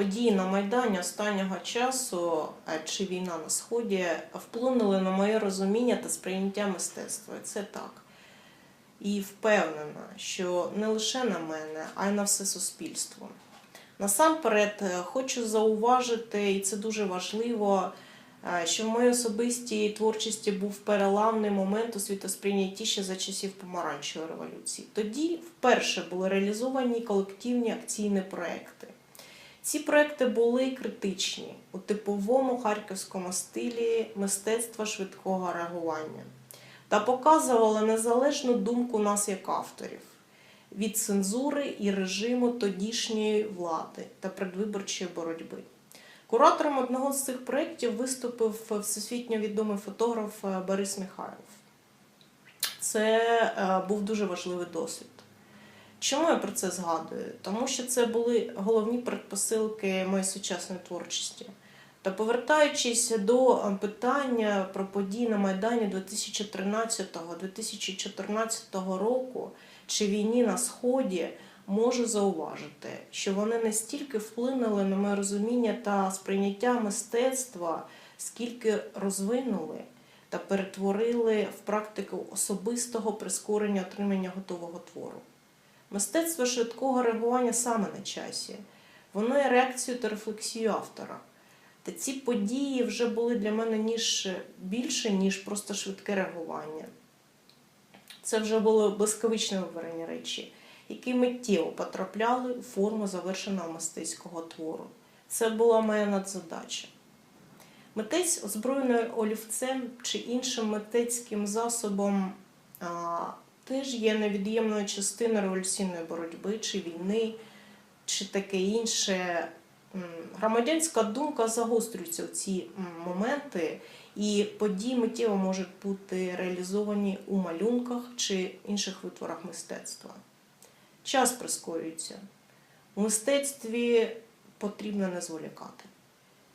події на Майдані останнього часу чи війна на Сході вплинули на моє розуміння та сприйняття мистецтва. Це так. І впевнена, що не лише на мене, а й на все суспільство. Насамперед, е, хочу зауважити, і це дуже важливо, е, що в моїй особистій творчості був переламний момент у світосприйнятті ще за часів помаранчевої революції. Тоді вперше були реалізовані колективні акційні проекти. Ці проекти були критичні у типовому харківському стилі мистецтва швидкого реагування та показували незалежну думку нас як авторів від цензури і режиму тодішньої влади та предвиборчої боротьби. Куратором одного з цих проєктів виступив всесвітньо відомий фотограф е, Борис Михайлов. Це е, був дуже важливий досвід. Чому я про це згадую? Тому що це були головні предпосилки моєї сучасної творчості. Та повертаючись до е, питання про події на Майдані 2013-2014 року чи війні на Сході, можу зауважити, що вони не стільки вплинули на моє розуміння та сприйняття мистецтва, скільки розвинули та перетворили в практику особистого прискорення отримання готового твору. Мистецтво швидкого реагування саме на часі. Воно є реакцією та рефлексією автора. Та ці події вже були для мене ніж більше, ніж просто швидке реагування. Це вже було блискавичне вибирання речі, які миттєво потрапляли у форму завершеного мистецького твору. Це була моя надзадача. Митець, озброєний олівцем чи іншим митецьким засобом, теж є невід'ємною частиною революційної боротьби чи війни, чи таке інше. Громадянська думка загострюється в ці моменти, і події миттєво можуть бути реалізовані у малюнках чи інших витворах мистецтва. Час прискорюється. У мистецтві потрібно не зволікати.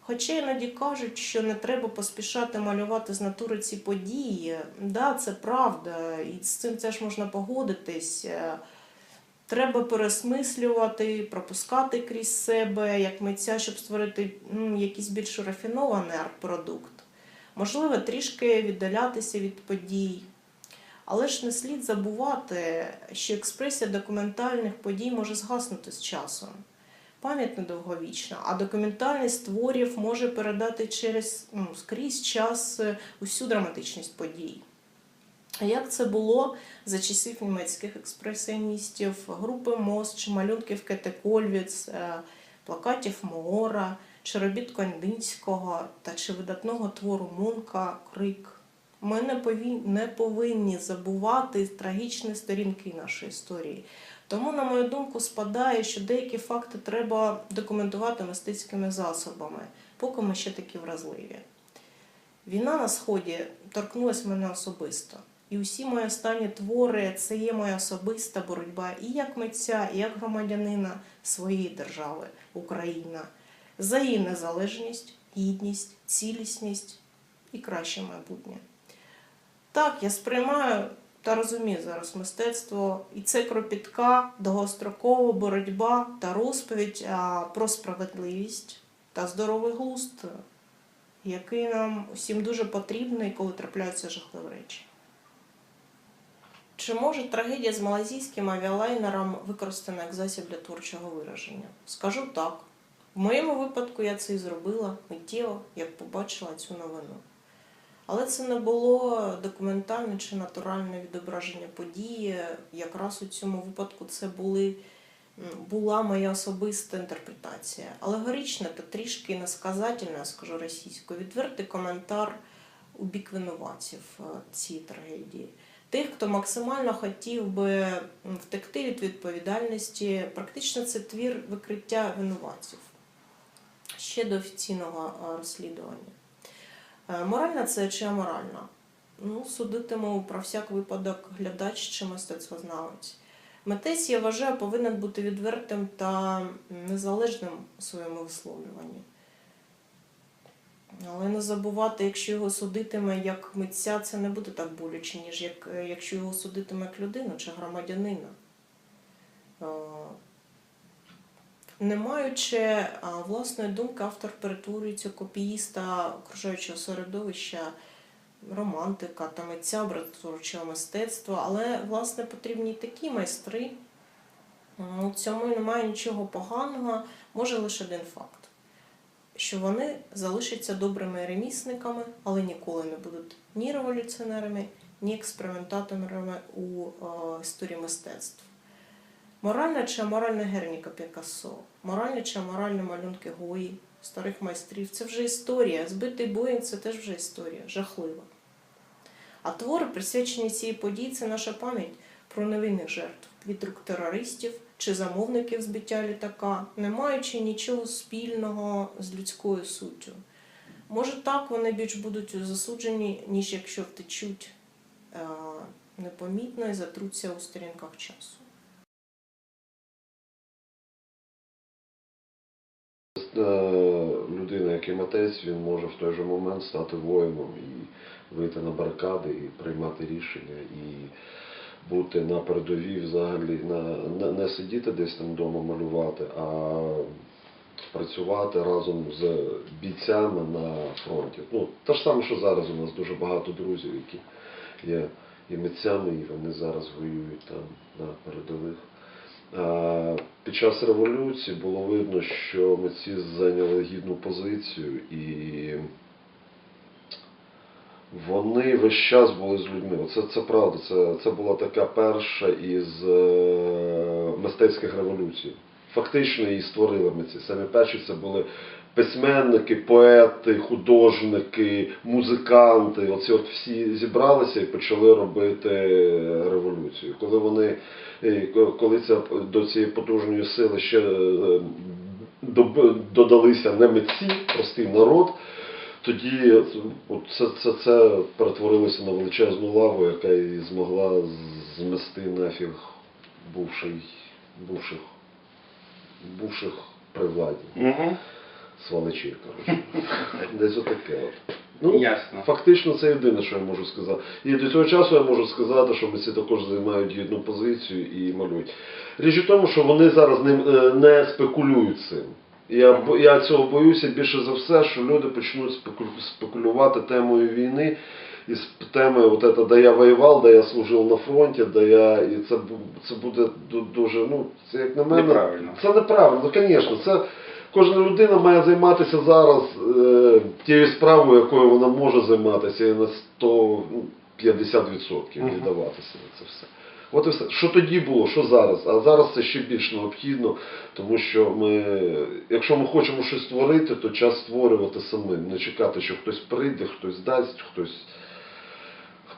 Хоча іноді кажуть, що не треба поспішати малювати з натури ці події, да, це правда, і з цим теж можна погодитись. Е, Треба пересмислювати, пропускати крізь себе як митця, щоб створити м, якийсь більш рафінований арт-продукт. Можливо, трішки віддалятися від подій. Але ж не слід забувати, що експресія документальних подій може згаснути з часом. Пам'ять недовговічна, а документальність творів може передати через ну, скрізь час е, усю драматичність подій. Як це було за часів німецьких експресіоністів, групи Мост, чи малюнків Кете е, плакатів Моора, чи робіт Кандинського та чи видатного твору Мунка Крик. Ми не повинні забувати трагічні сторінки нашої історії. Тому, на мою думку, спадає, що деякі факти треба документувати мистецькими засобами, поки ми ще такі вразливі. Війна на Сході торкнулася мене особисто. І усі мої останні твори це є моя особиста боротьба і як митця, і як громадянина своєї держави, Україна, за її незалежність, гідність, цілісність і краще майбутнє. Так, я сприймаю та розумію зараз мистецтво, і це кропітка, довгострокова боротьба та розповідь про справедливість та здоровий глузд, який нам усім дуже потрібний, коли трапляються жахливі речі. Чи може трагедія з малазійським авіалайнером використана як засіб для творчого вираження? Скажу так. В моєму випадку я це і зробила миттєво, як побачила цю новину. Але це не було документальне чи натуральне відображення події. Якраз у цьому випадку це були, була моя особиста інтерпретація. Алегорична та трішки несказательна, скажу російською, відвертий коментар у бік винуватців е, цієї трагедії. Тих, хто максимально хотів би втекти від відповідальності, практично це твір викриття винуватців ще до офіційного е, розслідування. Е, Моральна це чи аморальна? Ну, судитиму про всяк випадок глядач чи мистецтвознавець. Митець, я вважаю, повинен бути відвертим та незалежним у своєму висловлюванні. Але не забувати, якщо його судитиме як митця, це не буде так боляче, ніж як, е, якщо його судитиме як людину чи громадянина. Е, Не маючи власної думки, автор перетворюється копіїста окружаючого середовища, романтика та митця образотворчого мистецтва, але власне потрібні такі майстри. У цьому немає нічого поганого, може лише один факт, що вони залишаться добрими ремісниками, але ніколи не будуть ні революціонерами, ні експериментаторами у е, історії мистецтв. Моральна чи аморальна Герніка Пікассо, моральні чи аморальні малюнки Гої, старих майстрів це вже історія. Збитий Боїнг це теж вже історія, жахлива. А твори, присвячені цій події, це наша пам'ять про невинних жертв від рук терористів чи замовників збиття літака, не маючи нічого спільного з людською суттю. Може, так вони більш будуть засуджені, ніж якщо втечуть е, непомітно і затруться у сторінках часу. Людина, як і митець, він може в той же момент стати воїном і вийти на барикади, і приймати рішення, і бути на передовій взагалі, на, не, не сидіти десь там вдома малювати, а працювати разом з бійцями на фронті. Ну, те ж саме, що зараз у нас дуже багато друзів, які є і митцями, і вони зараз воюють там на передових. А Під час революції було видно, що митці зайняли гідну позицію і вони весь час були з людьми. Оце це правда, це, це була така перша із е, мистецьких революцій. Фактично її створили митці. Самі перші це були письменники, поети, художники, музиканти. Оці от всі зібралися і почали робити революцію. Коли вони коли це до цієї потужної сили ще е, додалися не митці, простий народ, тоді це, це, це перетворилося на величезну лаву, яка і змогла змести нафіг бувший, бувших, бувших при владі. Угу. Сваличі, коротше. Десь отаке. От. Ну, Ясно. Фактично це єдине, що я можу сказати. І до цього часу я можу сказати, що митці також займають гідну позицію і малюють. Річ у тому, що вони зараз не, не спекулюють цим. Я, бо- я цього боюся більше за все, що люди почнуть спеку- спекулювати темою війни і з темою, от это, де я воював, де я служив на фронті, де я. І це, це буде дуже, ну, це як на мене. Неправильно. Це неправильно, звісно. Це кожна людина має займатися зараз е, тією справою, якою вона може займатися, і на 150% Мгм. віддаватися на це все. От і все. Що тоді було, що зараз? А зараз це ще більш необхідно, тому що ми, якщо ми хочемо щось створити, то час створювати самим. Не чекати, що хтось прийде, хтось дасть, хтось,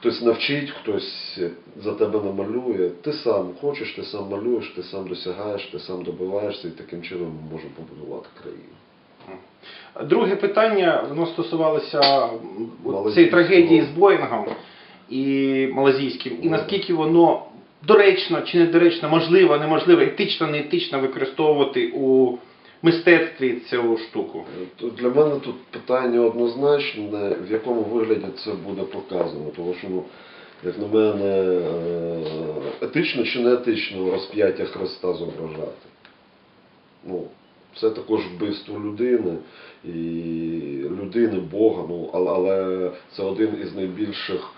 хтось навчить, хтось за тебе намалює. Ти сам хочеш, ти сам малюєш, ти сам досягаєш, ти сам добиваєшся, і таким чином ми можемо побудувати країну. Друге питання, воно стосувалося цієї трагедії з Боїнгом і малазійським, і наскільки воно доречно чи недоречно, можливо, неможливо, етично, неетично використовувати у мистецтві цю штуку. Для мене тут питання однозначне, в якому вигляді це буде показано. Тому що, ну, як на мене, е, етично чи не етично розп'яття Христа зображати. Ну, це також вбивство людини і людини, Бога, ну, але це один із найбільших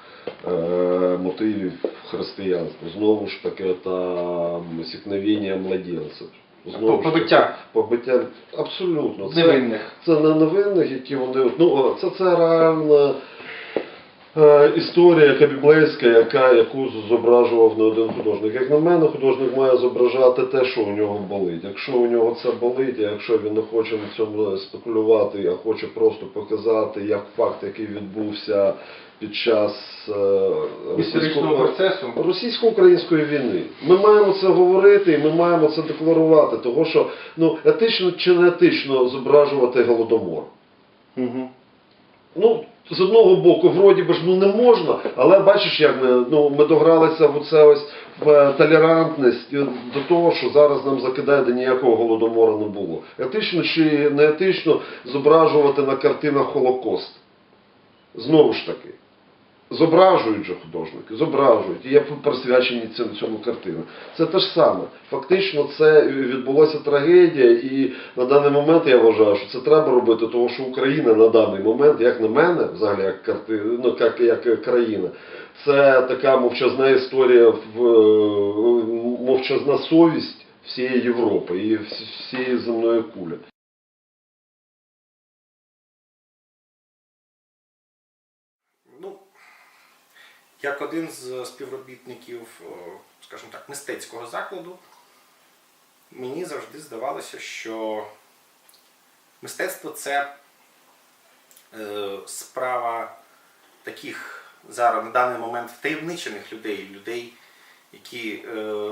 е, мотивів християнства. Знову ж таки, там сікновіння младенців. Знову ж Побиття Побиття абсолютно. Це, невинних. це не невинних, які вони. Ну, це, це реальна е, історія, яка біблейська, яка, яку зображував не один художник. Як на мене, художник має зображати те, що у нього болить. Якщо у нього це болить, а якщо він не хоче на цьому спекулювати, а хоче просто показати як факт, який відбувся під час е, російсько-української війни. Ми маємо це говорити і ми маємо це декларувати, того що ну, етично чи не етично зображувати голодомор. Угу. Ну, з одного боку, вроді би ж ну не можна, але бачиш, як ми, ну, ми догралися в оце ось в е, толерантність до того, що зараз нам закидає, де ніякого голодомору не було. Етично чи не етично зображувати на картинах Холокост. Знову ж таки. Зображують же художники, зображують. І є присвячені цьому, картини. Це те ж саме. Фактично, це відбулася трагедія, і на даний момент я вважаю, що це треба робити, тому що Україна на даний момент, як на мене, взагалі як карти, ну як, як країна, це така мовчазна історія, в, мовчазна совість всієї Європи і всієї земної кулі. Ну, як один з співробітників, скажімо так, мистецького закладу, мені завжди здавалося, що мистецтво це е, справа таких зараз на даний момент втаємничених людей, людей, які е,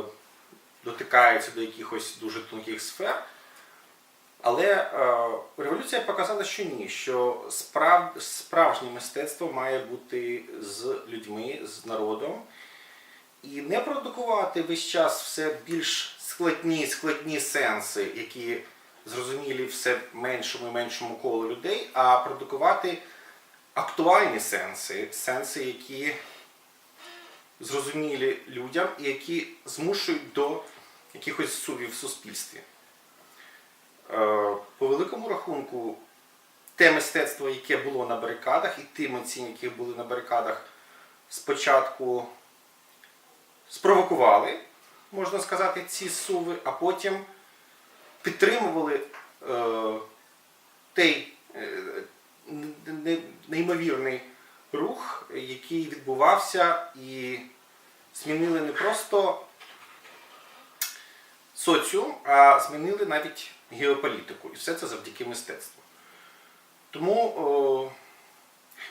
дотикаються до якихось дуже тонких сфер. Але е, революція показала, що ні, що справ, справжнє мистецтво має бути з людьми, з народом, і не продукувати весь час все більш складні, складні сенси, які зрозумілі все меншому і меншому колу людей, а продукувати актуальні сенси, сенси, які зрозумілі людям і які змушують до якихось сувів в суспільстві. Е, По великому рахунку, те мистецтво, яке було на барикадах, і ті митці, які були на барикадах, спочатку спровокували, можна сказати, ці суви, а потім підтримували е, той е, не- не- неймовірний рух, який відбувався, і змінили не просто соціум, а змінили навіть геополітику. І все це завдяки мистецтву. Тому о,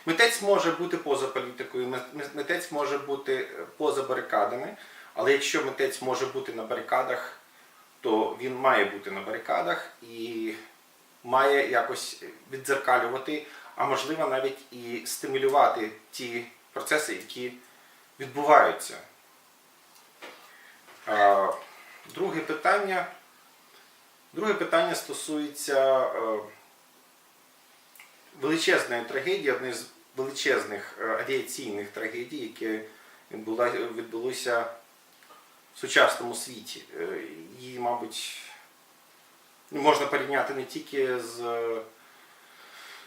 митець може бути поза політикою, митець може бути е, поза барикадами, але якщо митець може бути на барикадах, то він має бути на барикадах і має якось віддзеркалювати, а можливо навіть і стимулювати ті процеси, які відбуваються. Друге питання. Друге питання стосується е, величезної трагедії, однієї з величезних е, авіаційних трагедій, яке відбулося в сучасному світі. Е, Її, мабуть, можна порівняти не тільки з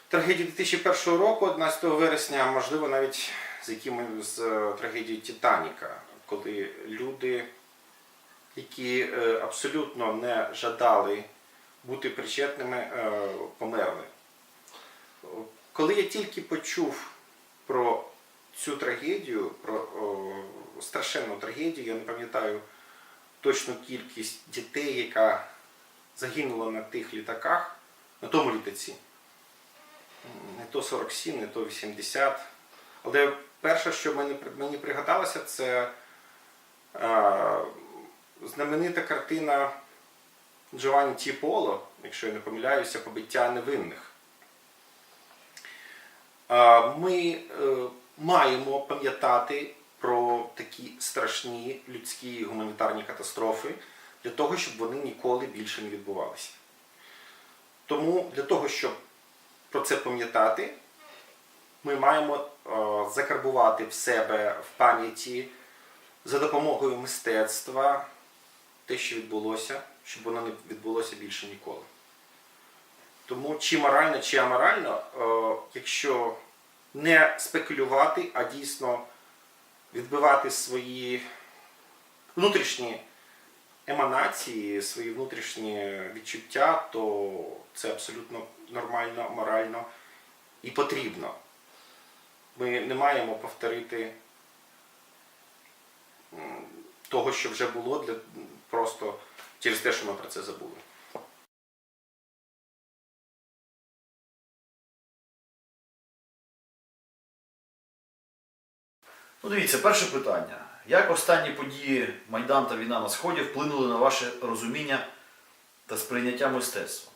трагедією 2001 року, 11 вересня, а можливо навіть з якими з трагедією Титаніка, коли люди які е, абсолютно не жадали бути причетними, е, померли. Коли я тільки почув про цю трагедію, про страшенну трагедію, я не пам'ятаю точну кількість дітей, яка загинула на тих літаках, на тому літаці. Не то 47, не то 80. Але перше, що мені, пригадалося, це е, знаменита картина Джованні Тіполо, якщо я не помиляюся, побиття невинних. Ми е, маємо пам'ятати про такі страшні людські гуманітарні катастрофи для того, щоб вони ніколи більше не відбувалися. Тому для того, щоб про це пам'ятати, ми маємо е, закарбувати в себе в пам'яті за допомогою мистецтва те, що відбулося, щоб воно не відбулося більше ніколи. Тому чи морально, чи аморально, е, якщо не спекулювати, а дійсно відбивати свої внутрішні еманації, свої внутрішні відчуття, то це абсолютно нормально, морально і потрібно. Ми не маємо повторити того, що вже було, для, просто через те, що ми про це забули. Ну, дивіться, перше питання. Як останні події Майдан та війна на Сході вплинули на ваше розуміння та сприйняття мистецтва?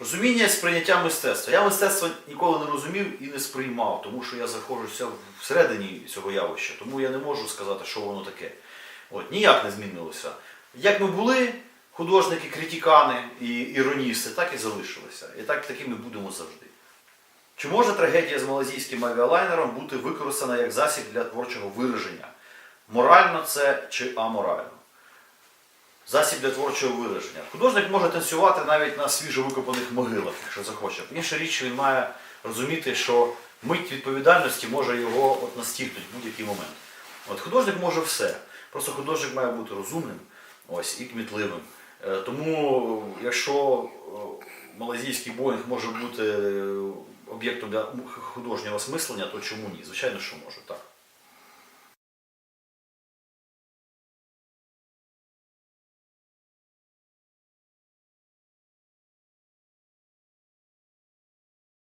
Розуміння і сприйняття мистецтва. Я мистецтво ніколи не розумів і не сприймав, тому що я знаходжуся всередині цього явища, тому я не можу сказати, що воно таке. От, ніяк не змінилося. Як ми були художники, критикани і іроністи, так і залишилися. І так такими будемо завжди. Чи може трагедія з малазійським авіалайнером бути використана як засіб для творчого вираження? Морально це чи аморально? Засіб для творчого вираження. Художник може танцювати навіть на свіжо викопаних могилах, якщо захоче. Інша річ, він має розуміти, що мить відповідальності може його от настігнути в будь-який момент. От художник може все. Просто художник має бути розумним ось, і кмітливим. Е, Тому, якщо е, малазійський Боїнг може бути е, об'єктом для художнього осмислення, то чому ні? Звичайно, що може, так.